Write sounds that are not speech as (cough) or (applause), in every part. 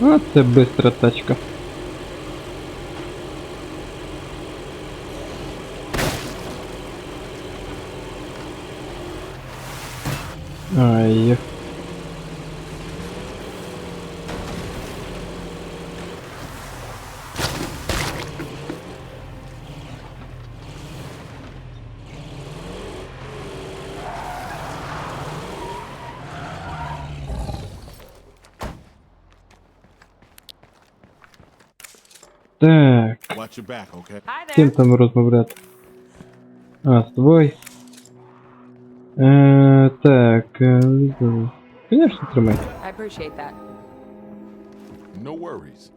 А ты быстро тачка. Ай, ехать. З ким там розмовляти? А, з тобою. Е, так. Е, Конечно, тримай. I appreciate that. No worries.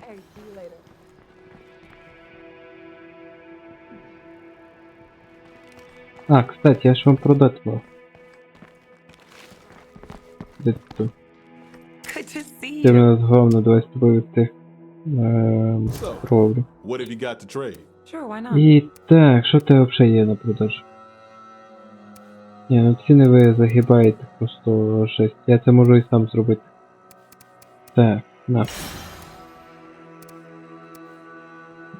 Hey, see you later. А, кстати, я ж вам продати мав. Де ти тут? Good to see Ти you. мене зговно, давай з тобою ти. Why not? І так, що тебе взагалі є на продаж? Ні, ну ціни ви загибаєте просто жесть. Я це можу і сам зробити. Так, на.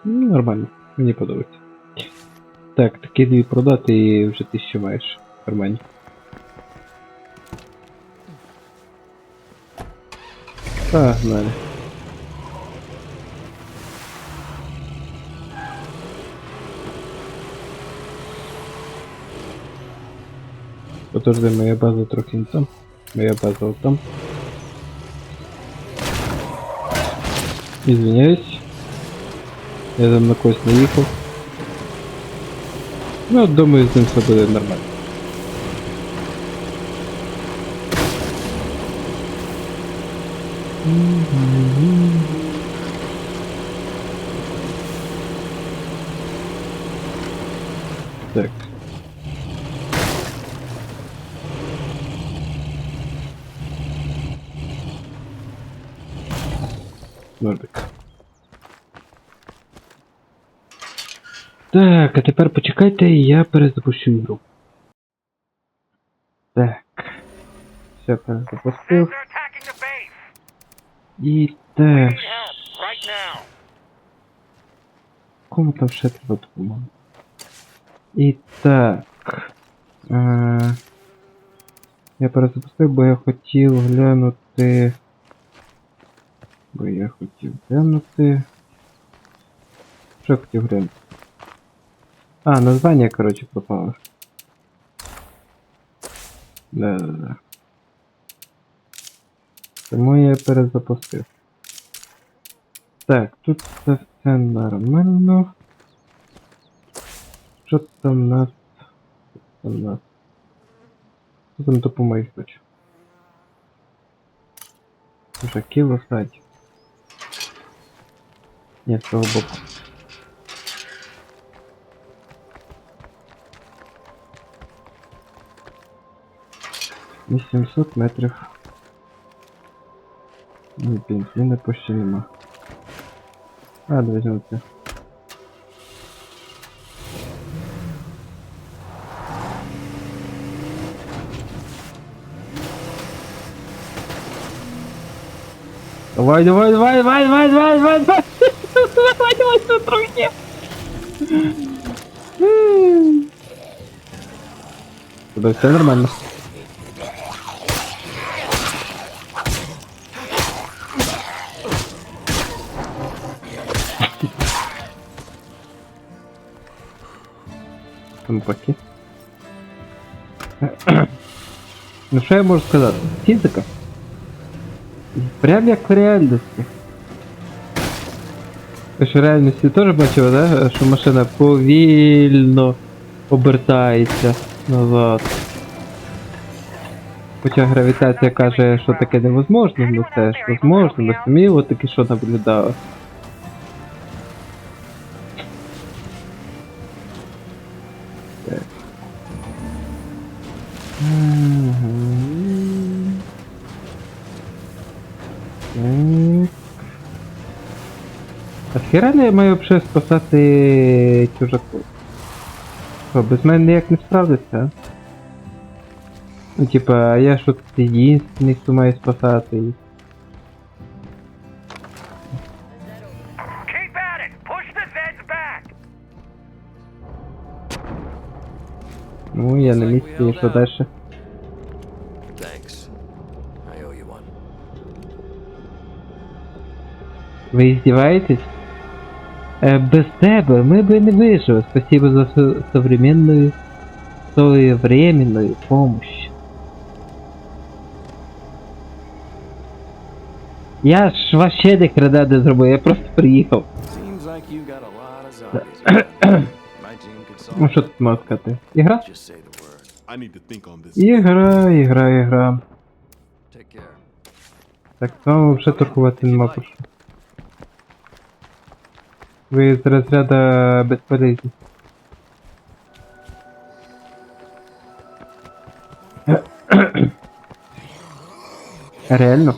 Ну, нормально, мені подобається. Так, такі дві продати і вже ти що маєш в кармані. Погнали. Подожди, моя база трохи не там. Моя база вот там. Извиняюсь. Я там на когось наїхав. Ну, думаю, з ним все буде нормально. Так. Так, а тепер почекайте, я перезапущу ігру. Так. Все, перезапустив. І так. Кому там ще треба допомога? І так. Е, я перезапустив, бо я хотів глянути. Бо я хотів глянути. Що я хотів глянути? А, названня, короче, пропало. Да-да-да. Тому я перезапустив. Так, тут це все нормально. Що там у нас? Що там у нас? Що там допомоги хочу? Вже кіло садь. Ні, з того боку. Вісімсот метрів. Ні, бензина почти нема. А, да возьмем это. Давай, давай, давай, давай, давай, давай, давай, давай, давай, давай, давай, трохи. Да все нормально. Там паки. Ну що я можу сказати? Фізика. Прям як в реальності. Ви ж в реальності теж да? Що машина повільно обертається назад. Хоча гравітація каже, що таке невозможно, ну це ж возможно, ми самі от таки що наблюдали. Нахіра я маю вже спасати чужаку? Що, без мене ніяк не справдиться? Ну типа, я що тут єдиний, хто має спасати. Ну, я на місці, і що далі? Ви издеваетесь? Е, без тебе ми би не вижили. Спасибо за со- современную, своевременную помощь. Я ж вообще не крада не зробив, я просто приїхав. (coughs) Ну що тут можна сказати? Ігра? Ігра, ігра, ігра. Так, з вже торгувати нема про що. Ви з розряду безполезні. (coughs) Реально?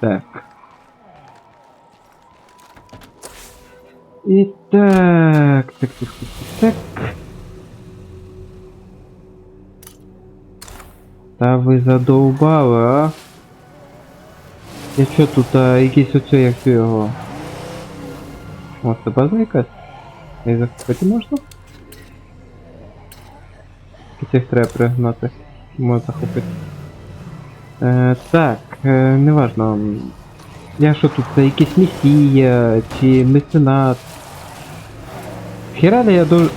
Так. І так, так, так, так, Та ви задовбали, а? Я що тут, а, якийсь оце, як його? О, це база якась? І захопити можна? Цих треба пригнати. Можна захопити. Е, так, е, неважно. Я що тут, це якийсь месія, чи меценат? Хіра ли я дуже...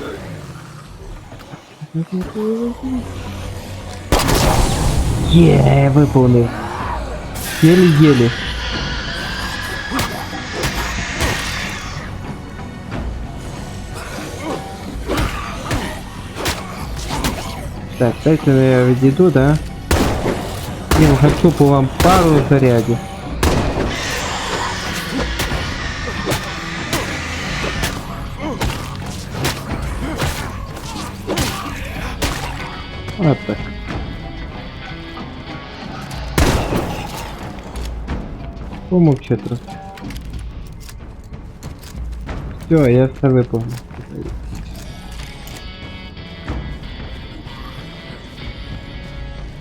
Є, виповнив. Єлі-єлі. Так, дайте я відійду, да? І вгачу по вам пару зарядів. Вот так. Помовчи трохи. Все, я все виповнив.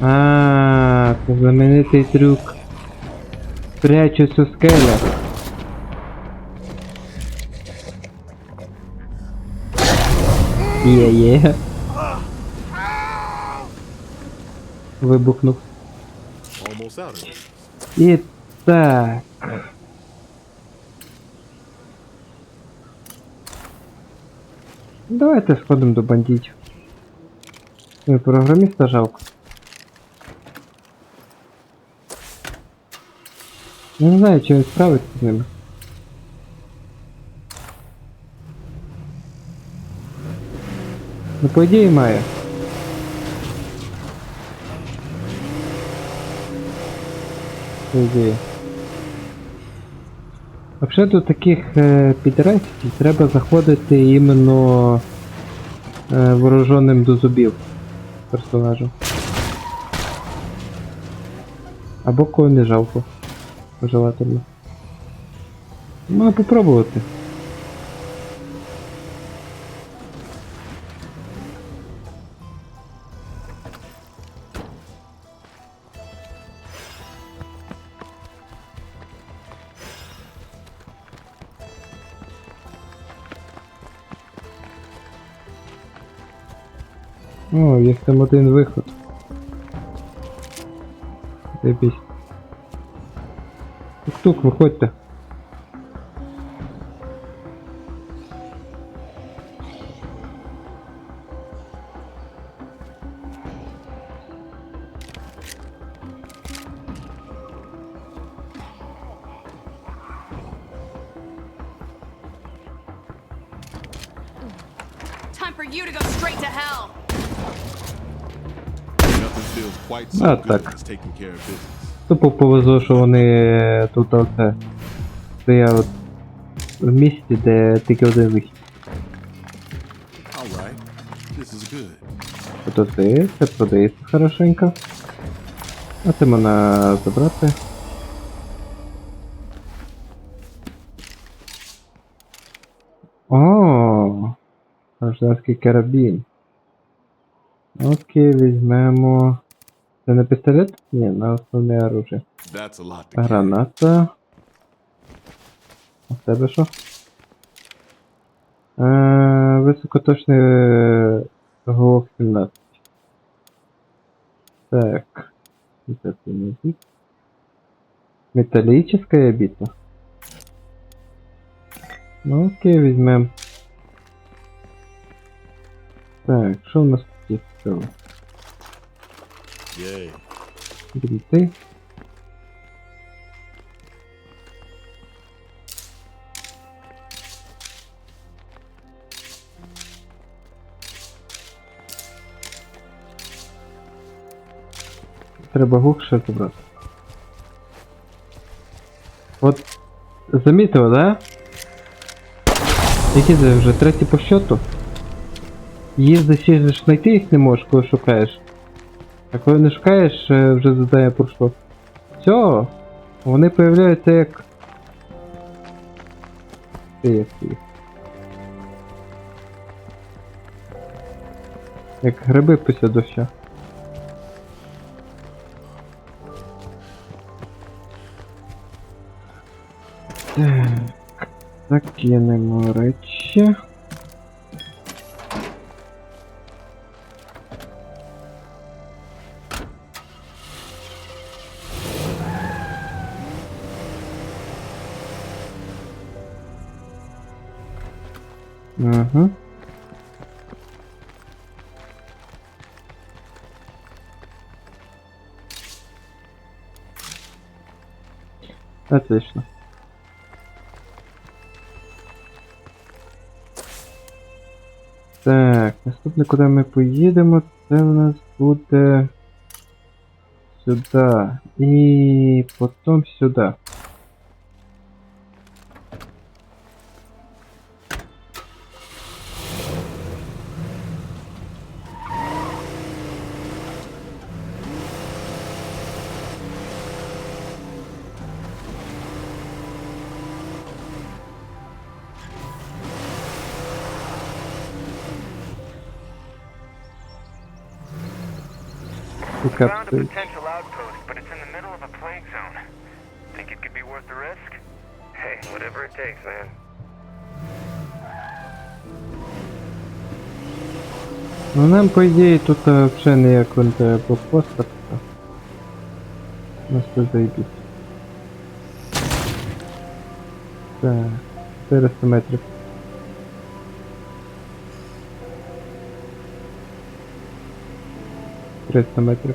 А, це знаменитий трюк. Прячусь у скелях. Є-є. Вибухнув. І так. Давайте сходимо до бандитів. Ой, програміста жалко. Я не знаю, чи він справиться з ними. Ну, по ідеї має. По ідеї. Взагалі до таких е, підрастів треба заходити іменно е, вооруженим до зубів персонажем. Або кого не жалко. Желательно. Можна попробувати. О, є там один виход. Заебись. Тук-тук, виходьте. Time for you to go straight to hell. Ah, good так. Тупо повезло, що вони тут оце стоять в місці, де тільки один вихід. Ото це, це продається хорошенько. А це можна забрати. О, гражданський карабін. Окей, візьмемо. Це на пістолет? Ні, на основне оружие. Граната. А в тебе що? Е, високоточний е, глох 17. Так. Это не? Металлическая бита. Ну окей, візьмем. Так, що у нас тут Yay. Треба гук ще забрати. От замітив, да? Які це вже третій по счету? Їздиш, їздиш, знайти їх не можеш, коли шукаєш. А коли не шукаєш, е, вже задає пройшло. Все, вони появляються як. Ти як ти. Як гриби після дощу. Так, закинемо речі. Отлично. Так, наступне, куди ми поїдемо, це у нас буде сюди. І потім сюди. Found a potential outpost, but it's in the middle of a plague zone. Think it could be worth the risk? Hey, whatever it takes, man. Ну нам по ідеї тут е, взагалі ніяк не треба блокпоста. Нас тут заїбіть. Так, 400 метрів. Триста метрів.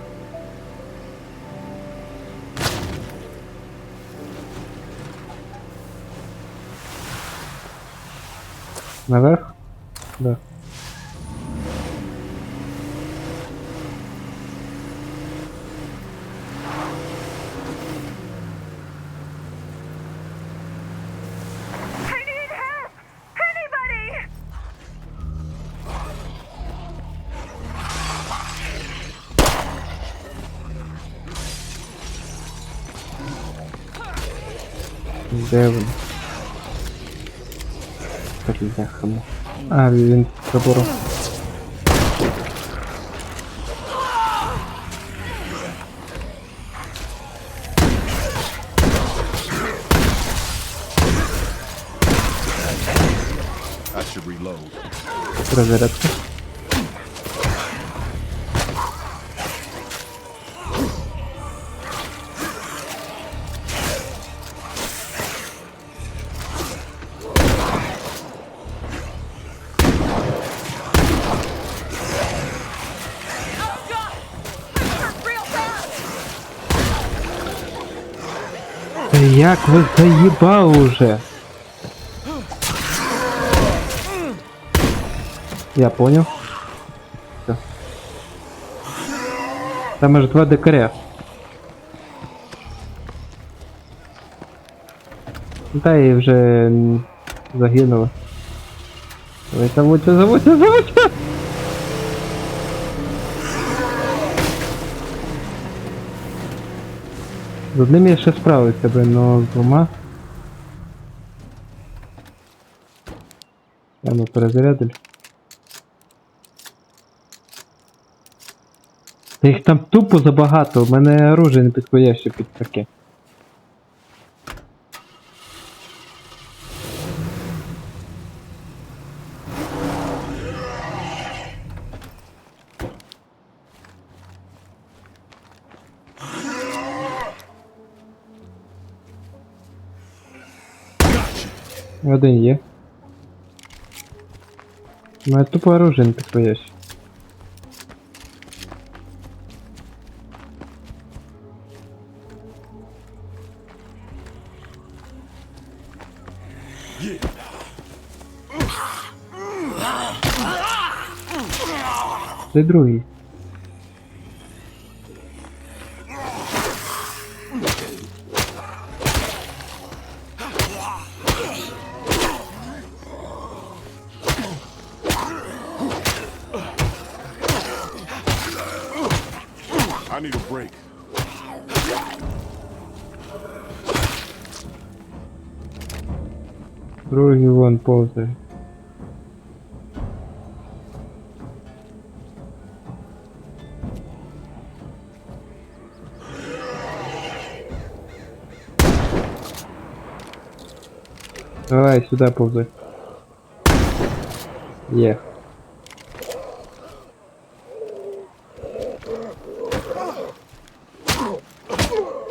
Наверх? Да. Де він? Бляхамо. А, він з забором. Та як ви заїбали уже? Я понял. Все. Там аж два дикаря. Та і вже загинули. Ви заводьте, заводьте, З одним я ще справився би, но з двома. Я ну перезарядили. Та їх там тупо забагато, у мене оружие не підходяще під таке. Один є. У мене тупо оружие не підходяще. Це другий. Другий вон повзає. Давай сюда повзай. Є.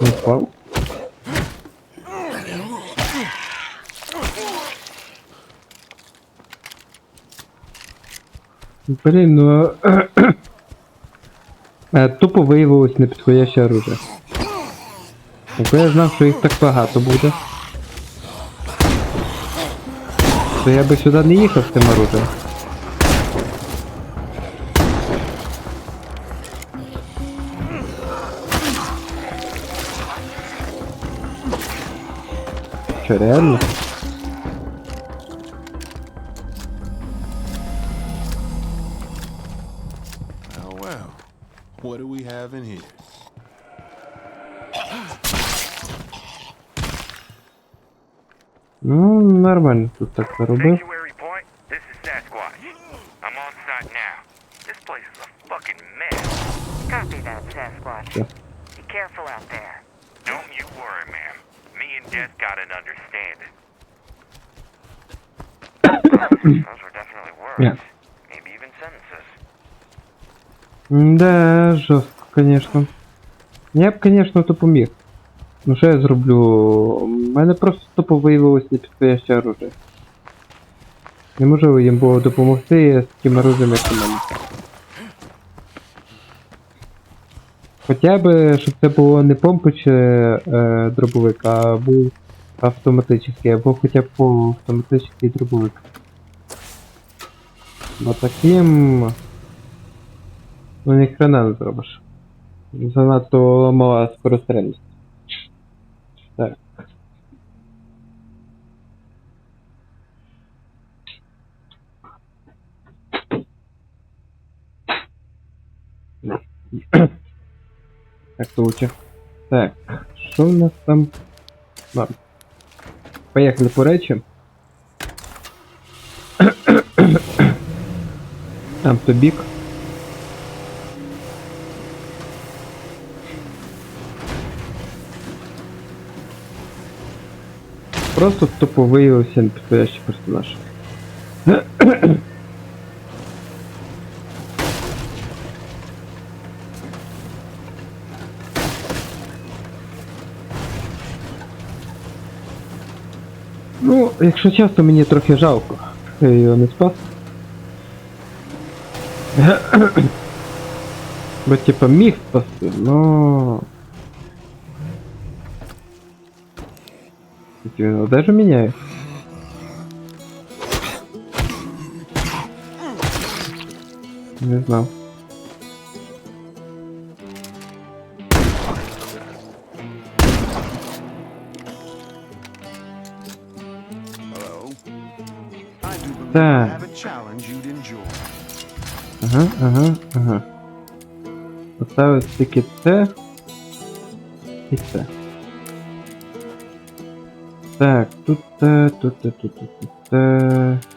Не впав? Блін, ну... е, Тупо виявилось непідходяще оружие. Якби я знав, що їх так багато буде. То я би сюди не їхав з тим оружием. Що, реально? Mess. Copy that, Sasquatch. Yeah. Be careful out there. Don't you worry, ma'am. Me and Death got an understanding. Those were definitely words. Yeah. Maybe even sentences. Да, жорстко, конечно. Я б, конечно, то поміг. Ну що я зроблю? У мене просто тупо виявилось непідходяще оружие. Не можу їм було допомогти з таким оружием, як у мене. Хоча б, щоб це було не помпич е, дробовик, а був автоматичний, або хоча б полуавтоматичний дробовик. Бо таким... Ну ні хрена не зробиш. Занадто мала скорострельність. Так. (clears throat) Так, лучше. Так, що у нас там? Ладно. Поехали по речі. (clears throat) Там то бік. Просто тупо виявився непідходящий персонаж. (clears throat) якщо чесно, мені трохи жалко. Я його не спас. (coughs) Бо типа міг спасти, но... Він одежу міняє. Не знав. Ага, ага, ага. Поставив тільки це. І це. Так, тут, тут, тут, тут, тут.